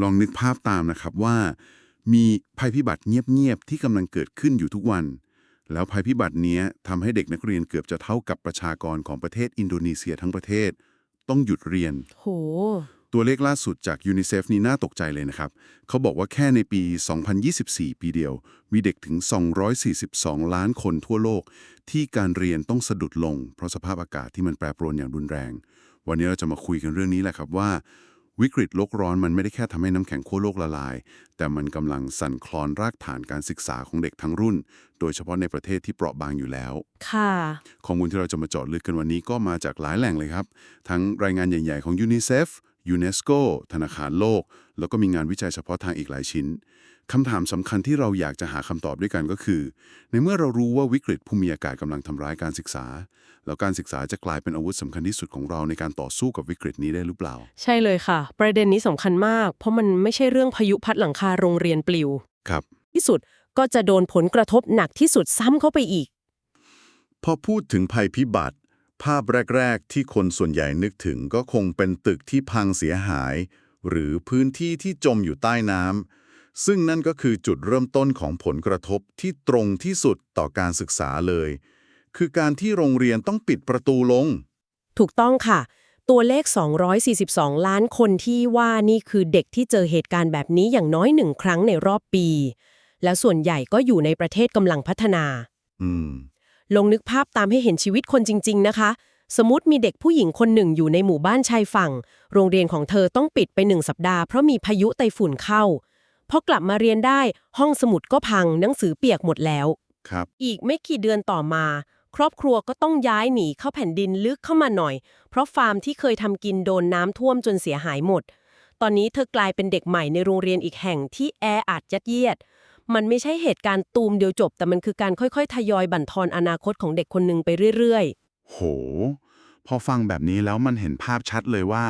ลองนึกภาพตามนะครับว่า มีภัยพิบัติเงียบๆที่กำลังเกิดขึ้นอยู่ทุกวัน แล้วภัยพิบัติเนี้ยทำให้เด็กนักเรียนเกือบจะเท่ากับประชากรของประเทศอินโดนีเซียทั้งประเทศ ต้องหยุดเรียนโหตัวเลขล่าสุดจากยูนิเซฟนี่น่าตกใจเลยนะครับ เขาบอกว่าแค่ในปี 2024 ปีเดียว มีเด็กถึง 242 ล้านคนทั่วโลก ที่การเรียนต้องสะดุดลง เพราะสภาพอากาศที่มันแปรปรวนอย่างรุนแรง วันนี้เราจะมาคุยกันเรื่องนี้แหละครับว่า วิกฤตโลกร้อนมันไม่ได้แค่ทำให้น้ำแข็งขั้วโลกละลาย แต่มันกำลังสั่นคลอนรากฐานการศึกษาของเด็กทั้งรุ่น โดยเฉพาะในประเทศที่เปราะบางอยู่แล้ว ค่ะ ข้อมูลที่เราจะมาเจาะลึกกันวันนี้ก็มาจากหลายแหล่งเลยครับ ทั้งรายงานใหญ่ ๆ ของยูนิเซฟ ยูเนสโกธนาคารโลก แล้วก็มีงานวิจัยเฉพาะทางอีกหลายชิ้นคำถามสำคัญที่เราอยากจะหาคำตอบด้วยกันก็คือ ในเมื่อเรารู้ว่าวิกฤตภูมิอากาศกำลังทำร้ายการศึกษา แล้วการศึกษาจะกลายเป็นอาวุธสำคัญที่สุดของเราในการต่อสู้กับวิกฤตนี้ได้หรือเปล่า ใช่เลยค่ะ ประเด็นนี้สำคัญมาก เพราะมันไม่ใช่เรื่องพายุพัดหลังคาโรงเรียนปลิว ครับ ที่สุดก็จะโดนผลกระทบหนักที่สุดซ้ำเข้าไปอีก พอพูดถึงภัยพิบัติ ภาพแรก ๆ ที่คนส่วนใหญ่นึกถึงก็คงเป็นตึกที่พังเสียหาย หรือพื้นที่ที่จมอยู่ใต้น้ำซึ่งนั่นก็คือจุดเริ่มต้นของผลกระทบที่ตรงที่สุดต่อการศึกษาเลย คือการที่โรงเรียนต้องปิดประตูลง ถูกต้องค่ะ ตัวเลข 242 ล้านคนที่ว่านี่คือเด็กที่เจอเหตุการณ์แบบนี้อย่างน้อยหนึ่งครั้งในรอบปี แล้วส่วนใหญ่ก็อยู่ในประเทศกำลังพัฒนา อืม ลองนึกภาพตามให้เห็นชีวิตคนจริง ๆ นะคะ สมมติมีเด็กผู้หญิงคนหนึ่งอยู่ในหมู่บ้านชายฝั่ง โรงเรียนของเธอต้องปิดไปหนึ่งสัปดาห์เพราะมีพายุไต้ฝุ่นเข้า พอกลับมาเรียนได้ห้องสมุดก็พังหนังสือเปียกหมดแล้ว ครับ อีกไม่กี่เดือนต่อมา ครอบครัวก็ต้องย้ายหนีเข้าแผ่นดินลึกเข้ามาหน่อย เพราะฟาร์มที่เคยทำกินโดนน้ำท่วมจนเสียหายหมด ตอนนี้เธอกลายเป็นเด็กใหม่ในโรงเรียนอีกแห่งที่แออัดยัดเยียด มันไม่ใช่เหตุการณ์ตูมเดียวจบ แต่มันคือการค่อยๆ ทยอยบั่นทอนอนาคตของเด็กคนหนึ่งไปเรื่อยโห พอฟังแบบนี้แล้วมันเห็นภาพชัดเลยว่า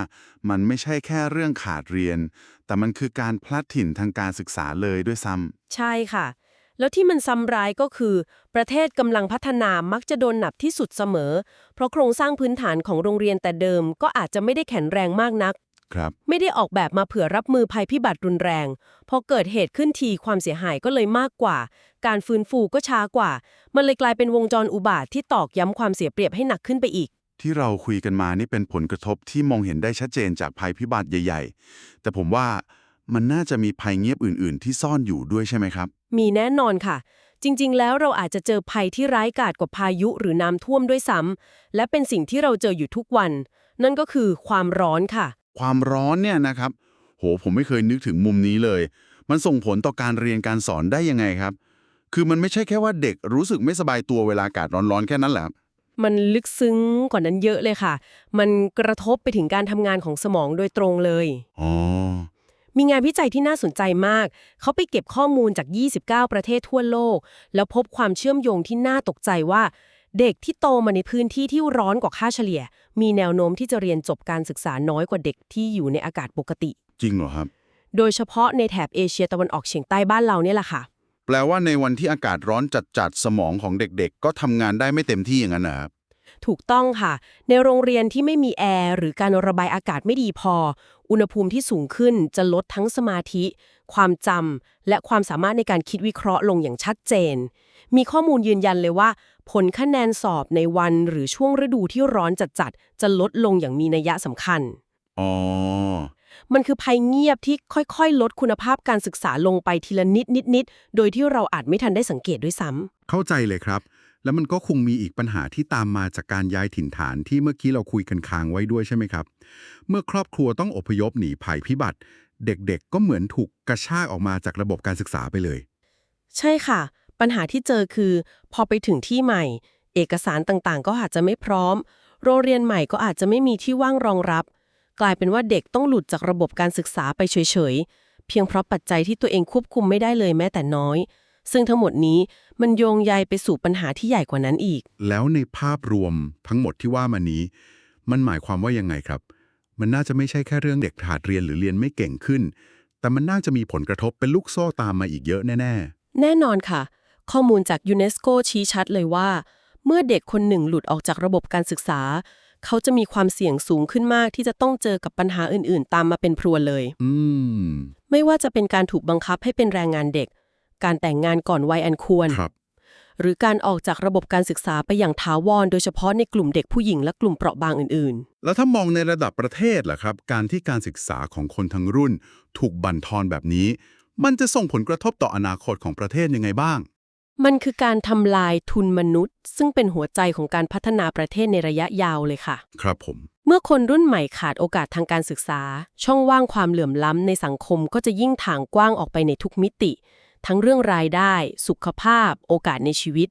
มันไม่ใช่แค่เรื่องขาดเรียน แต่มันคือการพลัดถิ่นทางการศึกษาเลยด้วยซ้ๆใช่ค่ะ แล้วที่มันซ้ำร้ายก็คือ ประเทศกำลังพัฒนามักจะโดนหนับที่สุดเสมอ เพราะโครงสร้างพื้นฐานของโรงเรียนแต่เดิมก็อาจจะไม่ได้แข็งแรงมากนักำ ครับ ไม่ได้ออกแบบมาเผื่อรับมือภัยพิบัติรุนแรง พอเกิดเหตุขึ้นทีความเสียหายก็เลยมากกว่า การฟื้นฟูก็ช้ากว่า มันเลยกลายเป็นวงจรอุบาทที่ตอกย้ำความเสียเปรียบให้หนักขึ้นไปอีก ที่เราคุยกันมานี่เป็นผลกระทบที่มองเห็นได้ชัดเจนจากภัยพิบัติใหญ่ ๆ แต่ผมว่ามันน่าจะมีภัยเงียบอื่น ๆ ที่ซ่อนอยู่ด้วยใช่ไหมครับ มีแน่นอนค่ะ จริง ๆ แล้วเราอาจจะเจอภัยที่ร้ายกาจกว่าพายุหรือน้ำท่วมด้วยซ้ำและเป็นสิ่งที่เราเจออยู่ทุกวัน นั่นก็คือความร้อนค่ะ ความร้อนเนี่ยนะครับ โหผมไม่เคยนึกถึงมุมนี้เลย มันส่งผลต่อการเรียนการสอนได้ยังไงครับ คือมันไม่ใช่แค่ว่าเด็กรู้สึกไม่สบายตัวเวลาอากาศร้อนๆแค่นั้นแหละครับมันลึกซึ้งกว่านั้นเยอะเลยค่ะ มันกระทบไปถึงการทำงานของสมองโดยตรงเลยอ๋อมีงานวิจัยที่น่าสนใจมาก เขาไปเก็บข้อมูลจาก 29 ประเทศทั่วโลก แล้วพบความเชื่อมโยงที่น่าตกใจว่า เด็กที่โตมาในพื้นที่ที่ร้อนกว่าค่าเฉลี่ย มีแนวโน้มที่จะเรียนจบการศึกษาน้อยกว่าเด็กที่อยู่ในอากาศปกติ จริงเหรอครับ โดยเฉพาะในแถบเอเชียตะวันออกเฉียงใต้บ้านเราเนี่ยแหละค่ะ แปลว่าในวันที่อากาศร้อนจัดๆสมองของเด็กๆ ก็ทำงานได้ไม่เต็มที่อย่างนั้นนะครับ ถูกต้องค่ะ ในโรงเรียนที่ไม่มีแอร์หรือการระบายอากาศไม่ดีพอ อุณหภูมิที่สูงขึ้นจะลดทั้งสมาธิ ความจำและความสามารถในการคิดวิเคราะห์ลงอย่างชัดเจน มีข้อมูลยืนยันเลยว่า ผลคะแนนสอบในวันหรือช่วงฤดูที่ร้อนจัดๆจะลดลงอย่างมีนัยสำคัญ อ๋อ มันคือภัยเงียบที่ค่อยๆ ลดคุณภาพการศึกษาลงไปทีละนิดนิดๆโดยที่เราอาจไม่ทันได้สังเกตด้วยซ้ำเข้าใจเลยครับ แล้วมันก็คงมีอีกปัญหาที่ตามมาจากการย้ายถิ่นฐานที่เมื่อกี้เราคุยกันค้างไว้ด้วยใช่ไหมครับ เมื่อครอบครัวต้องอพยพหนีภัยพิบัติ เด็กๆ ก็เหมือนถูกกระชากออกมาจากระบบการศึกษาไปเลย ใช่ค่ะ ปัญหาที่เจอคือ พอไปถึงที่ใหม่ เอกสารต่างๆ ก็อาจจะไม่พร้อม โรงเรียนใหม่ก็อาจจะไม่มีที่ว่างรองรับ กลายเป็นว่าเด็กต้องหลุดจากระบบการศึกษาไปเฉยๆ เพียงเพราะปัจจัยที่ตัวเองควบคุมไม่ได้เลยแม้แต่น้อย ซึ่งทั้งหมดนี้มันโยงใยไปสู่ปัญหาที่ใหญ่กว่านั้นอีก แล้วในภาพรวมทั้งหมดที่ว่ามานี้ มันหมายความว่ายังไงครับ มันน่าจะไม่ใช่แค่เรื่องเด็กขาดเรียนหรือเรียนไม่เก่งขึ้น แต่มันน่าจะมีผลกระทบเป็นลูกโซ่ตามมาอีกเยอะแน่แน่นอนค่ะ ข้อมูลจากยูเนสโกชี้ชัดเลยว่า เมื่อเด็กคนหนึ่งหลุดออกจากระบบการศึกษา เขาจะมีความเสี่ยงสูงขึ้นมากที่จะต้องเจอกับปัญหาอื่น ๆ ตามมาเป็นพรวนเลยอืมไม่ว่าจะเป็นการถูกบังคับให้เป็นแรงงานเด็ก การแต่งงานก่อนวัยอันควรครับหรือการออกจากระบบการศึกษาไปอย่างถาวรโดยเฉพาะในกลุ่มเด็กผู้หญิงและกลุ่มเปราะบางอื่นแล้วถ้ามองในระดับประเทศล่ะครับ การที่การศึกษาของคนทั้งรุ่น ถูกบั่นทอนแบบนี้ มันจะส่งผลกระทบต่ออนาคตของประเทศยังไงบ้างๆ มันคือการทำลายทุนมนุษย์ ซึ่งเป็นหัวใจของการพัฒนาประเทศในระยะยาวเลยค่ะ ครับผม เมื่อคนรุ่นใหม่ขาดโอกาสทางการศึกษา ช่องว่างความเหลื่อมล้ำในสังคมก็จะยิ่งถ่างกว้างออกไปในทุกมิติ ทั้งเรื่องรายได้ สุขภาพ โอกาสในชีวิต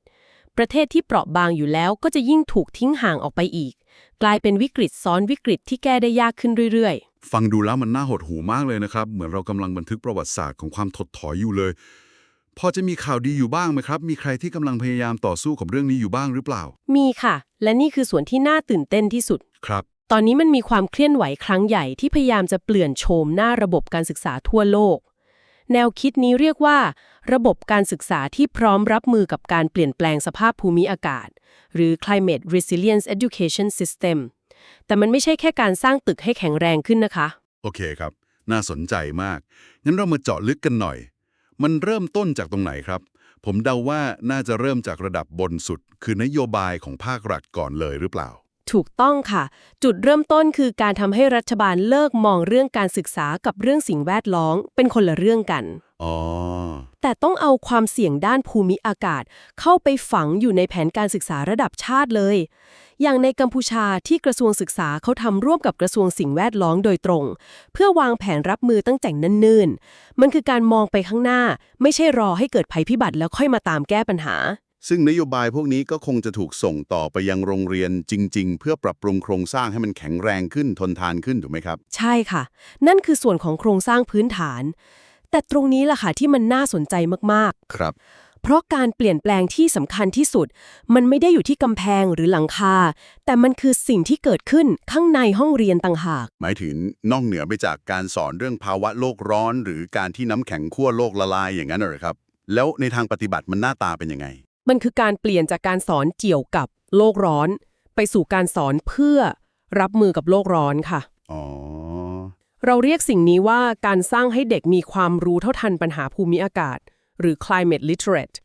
ประเทศที่เปราะบางอยู่แล้วก็จะยิ่งถูกทิ้งห่างออกไปอีก กลายเป็นวิกฤตซ้อนวิกฤตที่แก้ได้ยากขึ้นเรื่อยฟังดูแล้วมันน่าหดหูมากเลยนะครับ เหมือนเรากำลังบันทึกประวัติศาสตร์ของความถดถอยอยู่เลย พอจะมีข่าวดีอยู่บ้างไหมครับ มีใครที่กำลังพยายามต่อสู้กับเรื่องนี้อยู่บ้างหรือเปล่าๆมีค่ะ และนี่คือส่วนที่น่าตื่นเต้นที่สุด ครับ ตอนนี้มันมีความเคลื่อนไหวครั้งใหญ่ที่พยายามจะเปลี่ยนโฉมหน้าระบบการศึกษาทั่วโลก แนวคิดนี้เรียกว่า ระบบการศึกษาที่พร้อมรับมือกับการเปลี่ยนแปลงสภาพภูมิอากาศ หรือ climate resilience education system แต่มันไม่ใช่แค่การสร้างตึกให้แข็งแรงขึ้นนะคะ โอเคครับ น่าสนใจมาก งั้นเรามาเจาะลึกกันหน่อย มันเริ่มต้นจากตรงไหนครับ ผมเดาว่าน่าจะเริ่มจากระดับบนสุด คือนโยบายของภาครัฐก่อนเลยหรือเปล่า ถูกต้องค่ะ จุดเริ่มต้นคือการทำให้รัฐบาลเลิกมองเรื่องการศึกษากับเรื่องสิ่งแวดล้อมเป็นคนละเรื่องกันอ๋อแต่ต้องเอาความเสี่ยงด้านภูมิอากาศ เข้าไปฝังอยู่ในแผนการศึกษาระดับชาติเลย อย่างในกัมพูชาที่กระทรวงศึกษาเขาทำร่วมกับกระทรวงสิ่งแวดล้อมโดยตรง เพื่อวางแผนรับมือตั้งแต่เนิ่นๆมันคือการมองไปข้างหน้า ไม่ใช่รอให้เกิดภัยพิบัติแล้วค่อยมาตามแก้ปัญหา ซึ่งนโยบายพวกนี้ก็คงจะถูกส่งต่อไปยังโรงเรียนจริง ๆ เพื่อปรับปรุงโครงสร้างให้มันแข็งแรงขึ้นทนทานขึ้นถูกไหมครับ ใช่ค่ะ นั่นคือส่วนของโครงสร้างพื้นฐาน แต่ตรงนี้ล่ะค่ะที่มันน่าสนใจมากๆ ครับ เพราะการเปลี่ยนแปลงที่สำคัญที่สุด มันไม่ได้อยู่ที่กำแพงหรือหลังคา แต่มันคือสิ่งที่เกิดขึ้นข้างในห้องเรียนต่างหาก หมายถึงนอกเหนือไปจากการสอนเรื่องภาวะโลกร้อน หรือการที่น้ำแข็งขั้วโลกละลายอย่างนั้นเหรอครับ แล้วในทางปฏิบัติมันหน้าตาเป็นยังไง มันคือการเปลี่ยนจากการสอนเกี่ยวกับโลกร้อน ไปสู่การสอนเพื่อรับมือกับโลกร้อนค่ะอ๋อเราเรียกสิ่งนี้ว่าการสร้างให้เด็กมีความรู้เท่าทันปัญหาภูมิอากาศ หรือ climate literate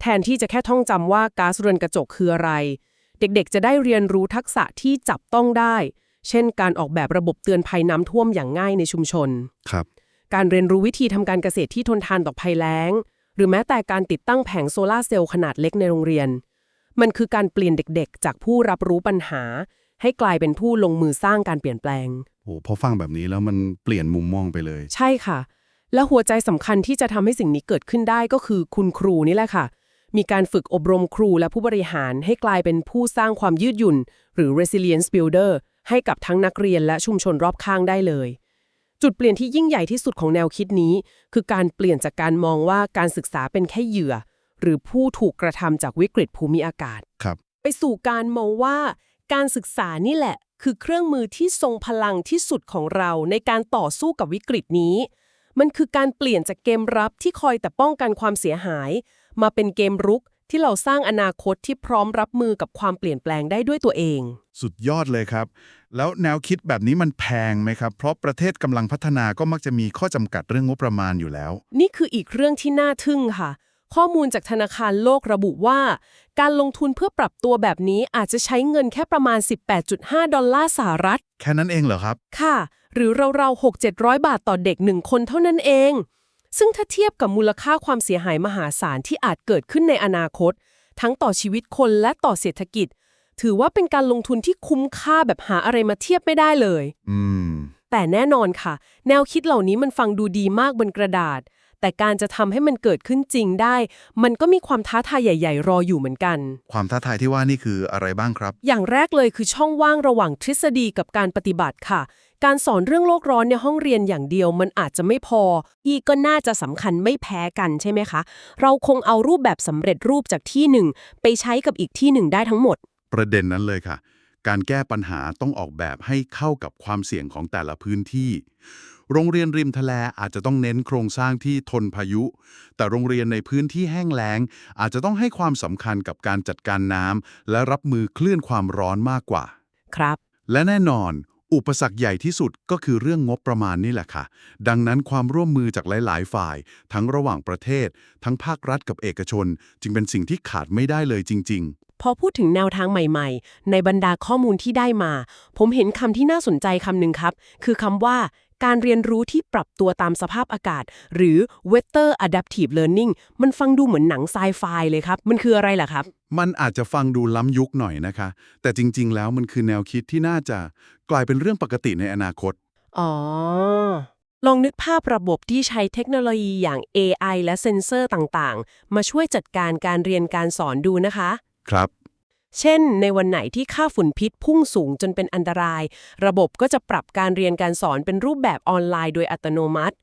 แทนที่จะแค่ท่องจำว่าก๊าซเรือนกระจกคืออะไร เด็กๆ จะได้เรียนรู้ทักษะที่จับต้องได้ เช่น การออกแบบระบบเตือนภัยน้ำท่วมอย่างง่ายในชุมชน ครับ การเรียนรู้วิธีทำการเกษตรที่ทนทานต่อภัยแล้ง หรือแม้แต่การติดตั้งแผงโซลาร์เซลล์ขนาดเล็กในโรงเรียน มันคือการเปลี่ยนเด็กๆ จากผู้รับรู้ปัญหา ให้กลายเป็นผู้ลงมือสร้างการเปลี่ยนแปลง โอ้พอฟังแบบนี้แล้วมันเปลี่ยนมุมมองไปเลย ใช่ค่ะ และหัวใจสำคัญที่จะทำให้สิ่งนี้เกิดขึ้นได้ก็คือคุณครูนี่แหละค่ะ มีการฝึกอบรมครูและผู้บริหารให้กลายเป็นผู้สร้างความยืดหยุ่น หรือ resilience builder ให้กับทั้งนักเรียนและชุมชนรอบข้างได้เลย จุดเปลี่ยนที่ยิ่งใหญ่ที่สุดของแนวคิดนี้ คือการเปลี่ยนจากการมองว่าการศึกษาเป็นแค่เหยื่อ หรือผู้ถูกกระทำจากวิกฤตภูมิอากาศครับไปสู่การมองว่าการศึกษานี่แหละ คือเครื่องมือที่ทรงพลังที่สุดของเราในการต่อสู้กับวิกฤตนี้ มันคือการเปลี่ยนจากเกมรับที่คอยแต่ป้องกันความเสียหาย มาเป็นเกมรุกที่เราสร้างอนาคตที่พร้อมรับมือกับความเปลี่ยนแปลงได้ด้วยตัวเอง สุดยอดเลยครับ แล้วแนวคิดแบบนี้มันแพงไหมครับ เพราะประเทศกำลังพัฒนาก็มักจะมีข้อจำกัดเรื่องงบประมาณอยู่แล้ว นี่คืออีกเรื่องที่น่าทึ่งค่ะ ข้อมูลจากธนาคารโลกระบุว่า การลงทุนเพื่อปรับตัวแบบนี้อาจจะใช้เงินแค่ประมาณ 18.5 ดอลลาร์สหรัฐ แค่นั้นเองเหรอครับ ค่ะ หรือราวๆ6-700บาทต่อเด็กหนึ่งคนเท่านั้นเอง ซึ่งถ้าเทียบกับมูลค่าความเสียหายมหาศาลที่อาจเกิดขึ้นในอนาคต ทั้งต่อชีวิตคนและต่อเศรษฐกิจ ถือว่าเป็นการลงทุนที่คุ้มค่าแบบหาอะไรมาเทียบไม่ได้เลย อืม แต่แน่นอนค่ะ แนวคิดเหล่านี้มันฟังดูดีมากบนกระดาษ แต่การจะทำให้มันเกิดขึ้นจริงได้ มันก็มีความท้าทายใหญ่ ๆ รออยู่เหมือนกัน ความท้าทายที่ว่านี่คืออะไรบ้างครับ อย่างแรกเลยคือช่องว่างระหว่างทฤษฎีกับการปฏิบัติค่ะ การสอนเรื่องโลกร้อนในห้องเรียนอย่างเดียวมันอาจจะไม่พอ อีกก็น่าจะสำคัญไม่แพ้กันใช่ไหมคะ เราคงเอารูปแบบสำเร็จรูปจากที่หนึ่งไปใช้กับอีกที่หนึ่งได้ทั้งหมด ประเด็นนั้นเลยค่ะ การแก้ปัญหาต้องออกแบบให้เข้ากับความเสี่ยงของแต่ละพื้นที่ โรงเรียนริมทะเลอาจจะต้องเน้นโครงสร้างที่ทนพายุ แต่โรงเรียนในพื้นที่แห้งแล้ง อาจจะต้องให้ความสำคัญกับการจัดการน้ำและรับมือคลื่นความร้อนมากกว่า ครับ และแน่นอน อุปสรรคใหญ่ที่สุดก็คือเรื่องงบประมาณนี่แหละค่ะ ดังนั้นความร่วมมือจากหลาย ๆ ฝ่าย ทั้งระหว่างประเทศ ทั้งภาครัฐกับเอกชน จึงเป็นสิ่งที่ขาดไม่ได้เลยจริง ๆ พอพูดถึงแนวทางใหม่ ๆ ในบรรดาข้อมูลที่ได้มา ผมเห็นคำที่น่าสนใจคำหนึ่งครับ คือคำว่า การเรียนรู้ที่ปรับตัวตามสภาพอากาศ หรือ weather adaptive learning มันฟังดูเหมือนหนังไซไฟเลยครับ มันคืออะไรล่ะครับ มันอาจจะฟังดูล้ำยุคหน่อยนะคะ แต่จริง ๆ แล้วมันคือแนวคิดที่น่าจะกลายเป็นเรื่องปกติในอนาคต อ๋อ ลองนึกภาพระบบที่ใช้เทคโนโลยีอย่าง AI และเซ็นเซอร์ต่างๆ มาช่วยจัดการการเรียนการสอนดูนะคะ ครับ เช่น ในวันไหนที่ค่าฝุ่นพิษพุ่งสูงจนเป็นอันตราย ระบบก็จะปรับการเรียนการสอนเป็นรูปแบบออนไลน์โดยอัตโนมัติ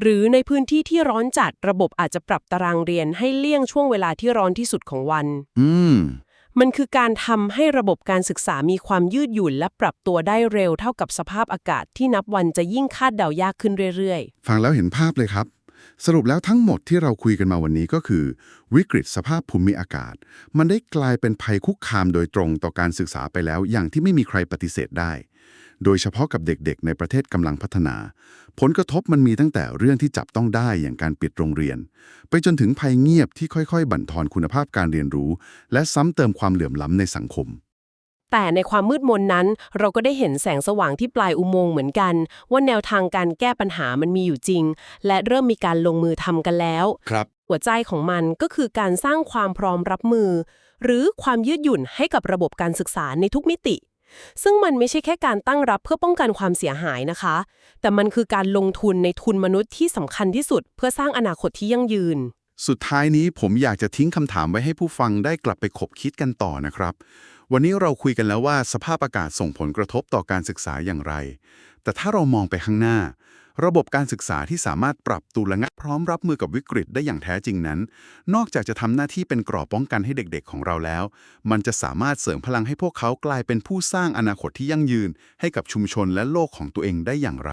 หรือในพื้นที่ที่ร้อนจัดระบบอาจจะปรับตารางเรียนให้เลี่ยงช่วงเวลาที่ร้อนที่สุดของวัน อืม มันคือการทำให้ระบบการศึกษามีความยืดหยุ่น และปรับตัวได้เร็วเท่ากับสภาพอากาศที่นับวันจะยิ่งคาดเดายากขึ้นเรื่อยๆ ฟังแล้วเห็นภาพเลยครับ สรุปแล้วทั้งหมดที่เราคุยกันมาวันนี้ก็คือ วิกฤตสภาพภูมิอากาศ มันได้กลายเป็นภัยคุกคามโดยตรงต่อการศึกษาไปแล้ว อย่างที่ไม่มีใครปฏิเสธได้ โดยเฉพาะกับเด็กๆ ในประเทศกำลังพัฒนา ผลกระทบมันมีตั้งแต่เรื่องที่จับต้องได้อย่างการปิดโรงเรียน ไปจนถึงภัยเงียบที่ค่อยๆ บั่นทอนคุณภาพการเรียนรู้ และซ้ำเติมความเหลื่อมล้ำในสังคม แต่ในความมืดมนนั้น เราก็ได้เห็นแสงสว่างที่ปลายอุโมงค์เหมือนกัน ว่าแนวทางการแก้ปัญหามันมีอยู่จริง และเริ่มมีการลงมือทำกันแล้วครับหัวใจของมันก็คือการสร้างความพร้อมรับมือ หรือความยืดหยุ่นให้กับระบบการศึกษาในทุกมิติ ซึ่งมันไม่ใช่แค่การตั้งรับเพื่อป้องกันความเสียหายนะคะ แต่มันคือการลงทุนในทุนมนุษย์ที่สำคัญที่สุด เพื่อสร้างอนาคตที่ยั่งยืน สุดท้ายนี้ผมอยากจะทิ้งคำถามไว้ให้ผู้ฟังได้กลับไปขบคิดกันต่อนะครับ วันนี้เราคุยกันแล้วว่าสภาพอากาศส่งผลกระทบต่อการศึกษาอย่างไร แต่ถ้าเรามองไปข้างหน้า ระบบการศึกษาที่สามารถปรับตัวและงัดพร้อมรับมือกับวิกฤตได้อย่างแท้จริงนั้น นอกจากจะทำหน้าที่เป็นกรอบป้องกันให้เด็กๆ ของเราแล้ว มันจะสามารถเสริมพลังให้พวกเขากลายเป็นผู้สร้างอนาคตที่ยั่งยืน ให้กับชุมชนและโลกของตัวเองได้อย่างไร